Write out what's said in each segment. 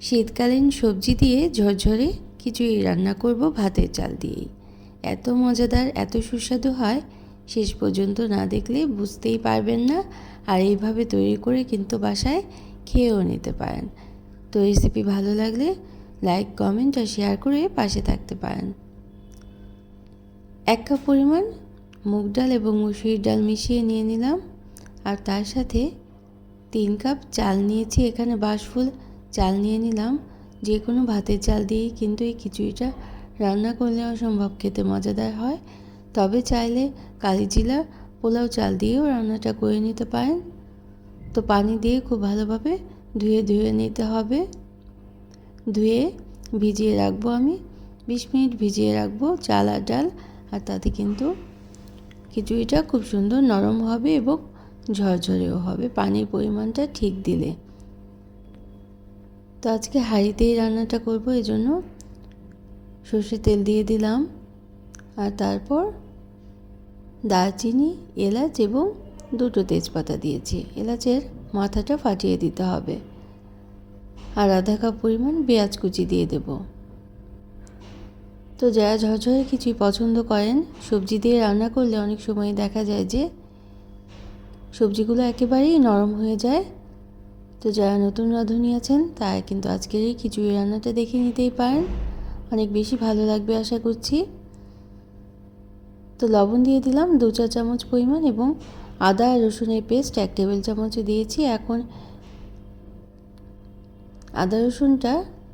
শীতকালীন সবজি দিয়ে ঝরঝরে খিচুড়ি রান্না করব ভাতের চাল দিয়েই। এত মজাদার, এত সুস্বাদু হয়, শেষ পর্যন্ত না দেখলে বুঝতেই পারবেন না আর এইভাবে তৈরি করে কিন্তু বাসায় খেয়েও নিতে পারেন। তো রেসিপি ভালো লাগলে লাইক, কমেন্ট আর শেয়ার করে পাশে থাকতে পারেন। এক কাপ পরিমাণ মুগ ডাল এবং মুসুরির ডাল মিশিয়ে নিয়ে নিলাম। আর তার সাথে তিন কাপ চাল নিয়েছি এখানে বাসফুল চাল নিয়ে নিলাম। যে কোনো ভাতের চাল দিয়েই কিন্তু এই খিচুড়িটা রান্না করলে অসম্ভব খেতে মজাদার হয়। তবে চাইলে কালিজিলা পোলাও চাল দিয়েও রান্নাটা করে নিতে পারেন। তো পানি দিয়ে খুব ভালোভাবে ধুয়ে ধুয়ে নিতে হবে। ধুয়ে ভিজিয়ে রাখব আমি। বিশ মিনিট ভিজিয়ে রাখব চাল আর ডাল। আর তাতে কিন্তু খিচুড়িটা খুব সুন্দর নরম হবে এবং ঝরঝরেও হবে পানির পরিমাণটা ঠিক দিলে। তো আজকে হাঁড়িতেই রান্নাটা করব, এই জন্য সর্ষে তেল দিয়ে দিলাম। আর তারপর দারচিনি, এলাচ এবং দুটো তেজপাতা দিয়েছি। এলাচের মাথাটা ফাটিয়ে দিতে হবে। আর আধা কাপ পরিমাণ পেঁয়াজ কুচি দিয়ে দেব। তো যারা ঝরঝরে কিছুই পছন্দ করেন, সবজি দিয়ে রান্না করলে অনেক সময় দেখা যায় যে সবজিগুলো একেবারেই নরম হয়ে যায়। তো যারা নতুন রাঁধুনি আছেন, তারা কিন্তু আজকের এই খিচুড়ি রান্নাটা দেখে নিতেই পারেন। অনেক বেশি ভালো লাগবে আশা করছি। তো লবণ দিয়ে দিলাম দু চা চামচ পরিমাণ এবং আদা রসুনের পেস্ট এক টেবিল চামচ দিয়েছি। এখন আদা রসুনটা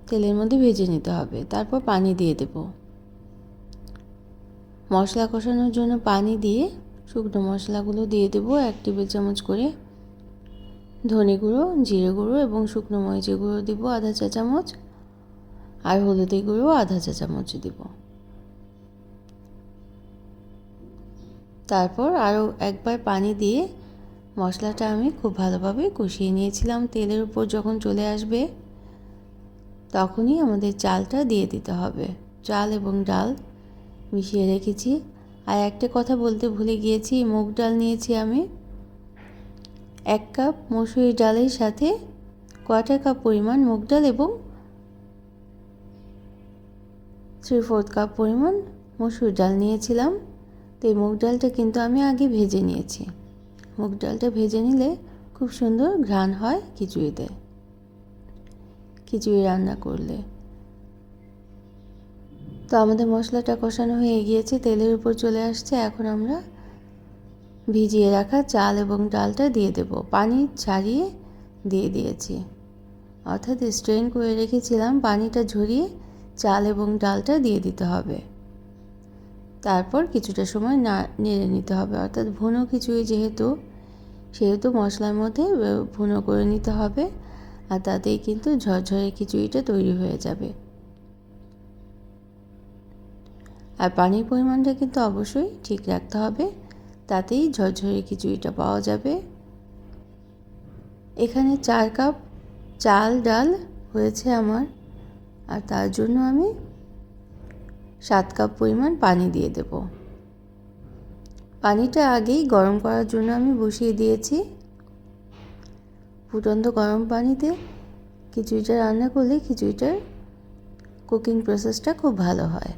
তেলের মধ্যে ভেজে নিতে হবে। তারপর পানি দিয়ে দেব। মশলা কষানোর জন্য পানি দিয়ে শুকনো মশলাগুলো দিয়ে দেবো। এক টেবিল চামচ করে ধনে গুঁড়ো, জিরে গুঁড়ো এবং শুকনো মরিচের গুঁড়ো দিব আধা চা চামচ আর হলুদের গুঁড়ো আধা চা চামচ দিব। তারপর আরও একবার পানি দিয়ে মশলাটা আমি খুব ভালোভাবে কষিয়ে নিয়েছিলাম তেলের উপর যখন চলে আসবে তখনই আমাদের চালটা দিয়ে দিতে হবে। চাল এবং ডাল মিশিয়ে রেখেছি। আর একটা কথা বলতে ভুলে গিয়েছি, মুগ ডাল নিয়েছি আমি। এক কাপ মসুরি ডালের সাথে কোয়াটার কাপ পরিমাণ মুগ ডাল এবং থ্রি ফোর্থ কাপ পরিমাণ মসুর ডাল নিয়েছিলাম। তো এই মুগ ডালটা কিন্তু আমি আগে ভেজে নিয়েছি। মুগ ডালটা ভেজে নিলে খুব সুন্দর ঘ্রাণ হয় খিচুড়িতে। খিচুড়ি রান্না করলে। তো আমাদের মশলাটা কষানো হয়ে গিয়েছে, তেলের উপর চলে আসছে। এখন আমরা ভিজিয়ে রাখা চাল এবং ডালটা দিয়ে দেব। পানি ছাড়িয়ে দিয়ে দিয়েছি। অর্থাৎ স্ট্রেন করে রেখেছিলাম পানিটা ঝরিয়ে চাল এবং ডালটা দিয়ে দিতে হবে। তারপর কিছুটা সময় না নেড়ে নিতে হবে। অর্থাৎ ভুনো খিচুড়ি যেহেতু, সেহেতু মশলার মধ্যে ভুনো করে নিতে হবে আর তাতেই কিন্তু ঝরঝরে খিচুড়িটা তৈরি হয়ে যাবে। আর পানির পরিমাণটা কিন্তু অবশ্যই ঠিক রাখতে হবে। তাতেই ঝরঝরে খিচুড়িটা পাওয়া যাবে। এখানে চার কাপ চাল ডাল হয়েছে আমার। আর তার জন্য আমি সাত কাপ পরিমাণ পানি দিয়ে দেব। পানিটা আগেই গরম করার জন্য আমি বসিয়ে দিয়েছি। ফুটন্ত গরম পানিতে খিচুড়িটা রান্না করলে খিচুড়িটার কুকিং প্রসেসটা খুব ভালো হয়।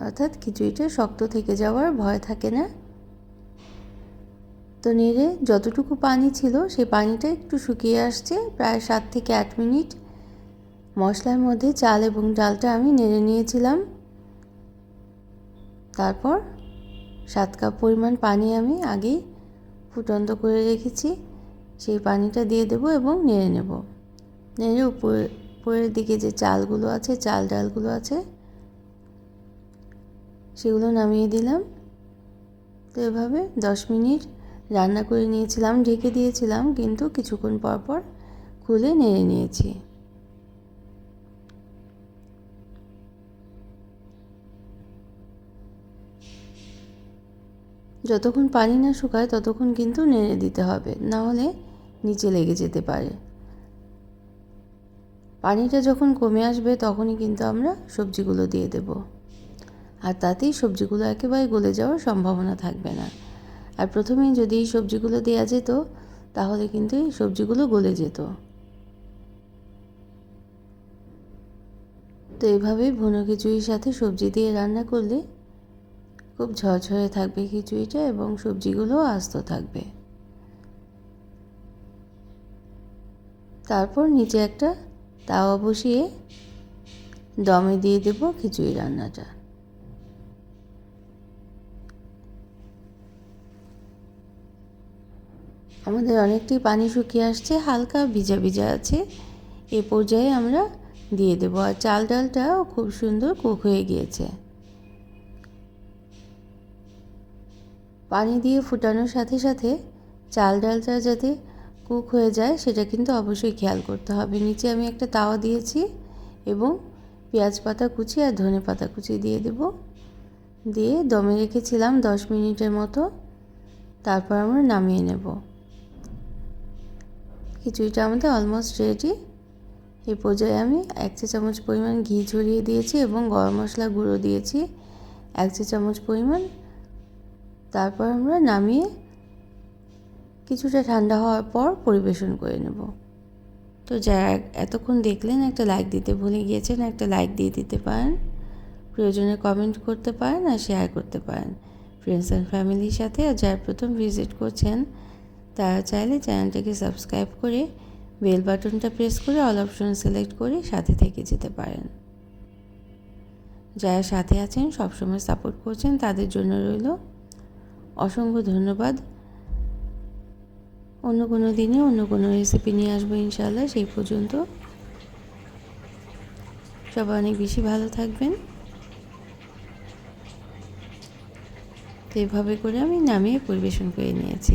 অর্থাৎ খিচুড়িটা শক্ত থেকে যাওয়ার ভয় থাকে না। তো নেড়ে যতটুকু পানি ছিল সেই পানিটা একটু শুকিয়ে আসছে, প্রায় সাত থেকে আট মিনিট। মশলার মধ্যে চাল এবং ডালটা আমি নেড়ে নিয়েছিলাম। তারপর সাত কাপ পরিমাণ পানি আমি আগেই ফুটন্ত করে রেখেছি। সেই পানিটা দিয়ে দেবো এবং নেড়ে নেব। নেড়ে উপরে, উপরের দিকে যে চালগুলো আছে, চাল ডালগুলো আছে, সেগুলো নামিয়ে দিলাম। তো এভাবে দশ মিনিট রান্না করে নিয়েছিলাম, ঢেকে দিয়েছিলাম, কিন্তু কিছুক্ষণ পর পর খুলে নেড়ে নিয়েছি। যতক্ষণ পানি না শুকায়, ততক্ষণ কিন্তু নেড়ে দিতে হবে, না হলে নিচে লেগে যেতে পারে। পানিটা যখন কমে আসবে, তখনই কিন্তু আমরা সবজিগুলো দিয়ে দেব। আর তাতেই সবজিগুলো একেবারে গলে যাওয়ার সম্ভাবনা থাকবে না। আর প্রথমেই যদি এই সবজিগুলো দেওয়া যেত, তাহলে কিন্তু এই সবজিগুলো গলে যেত। তো এইভাবেই ভুনো খিচুড়ির সাথে সবজি দিয়ে রান্না করলে খুব ঝরঝরে থাকবে খিচুড়িটা এবং সবজিগুলোও আস্ত থাকবে। তারপর নিচে একটা তাওয়া বসিয়ে দমে দিয়ে দেব খিচুড়ি রান্নাটা। আমাদের অনেকটি পানি শুকিয়ে আসছে, হালকা ভিজা ভিজা আছে। এ পর্যায়ে আমরা দিয়ে দেবো। আর চাল ডালটাও খুব সুন্দর কুক হয়ে গিয়েছে। পানি দিয়ে ফুটানোর সাথে সাথে চাল ডালটা যাতে কুক হয়ে যায়, সেটা কিন্তু অবশ্যই খেয়াল করতে হবে। নিচে আমি একটা তাওয়া দিয়েছি এবং পেঁয়াজ পাতা কুচি আর ধনে পাতা কুচি দিয়ে দেব। দিয়ে দমে রেখেছিলাম দশ মিনিটের মতো। তারপর আমরা নামিয়ে নেব। খিচুড়িটা আমাদের অলমোস্ট রেডি এই পর্যায়ে আমি এক চা চামচ পরিমাণ ঘি ছড়িয়ে দিয়েছি এবং গরম মশলা গুঁড়ো দিয়েছি। এক চা চামচ পরিমাণ। তারপর আমরা নামিয়ে কিছুটা ঠান্ডা হওয়ার পর পরিবেশন করে নেব। তো যারা এতক্ষণ দেখলেন একটা লাইক দিতে ভুলে গিয়েছেন, একটা লাইক দিয়ে দিতে পারেন। প্রয়োজনে কমেন্ট করতে পারেন আর শেয়ার করতে পারেন। ফ্রেন্ডস অ্যান্ড ফ্যামিলির সাথে আর যারা প্রথম ভিজিট করছেন তারা চাইলে চ্যানেলটাকে সাবস্ক্রাইব করে বেল বাটনটা প্রেস করে অল অপশন সিলেক্ট করে সাথে থেকে যেতে পারেন। যারা সাথে আছেন, সবসময় সাপোর্ট করছেন, তাদের জন্য রইল অসংখ্য ধন্যবাদ। অন্য কোনো দিনে অন্য কোনো রেসিপি নিয়ে আসব ইনশাল্লাহ সেই পর্যন্ত। সবাই অনেক বেশি ভালো থাকবেন। তো এভাবে করে আমি নামিয়ে পরিবেশন করে নিয়েছি।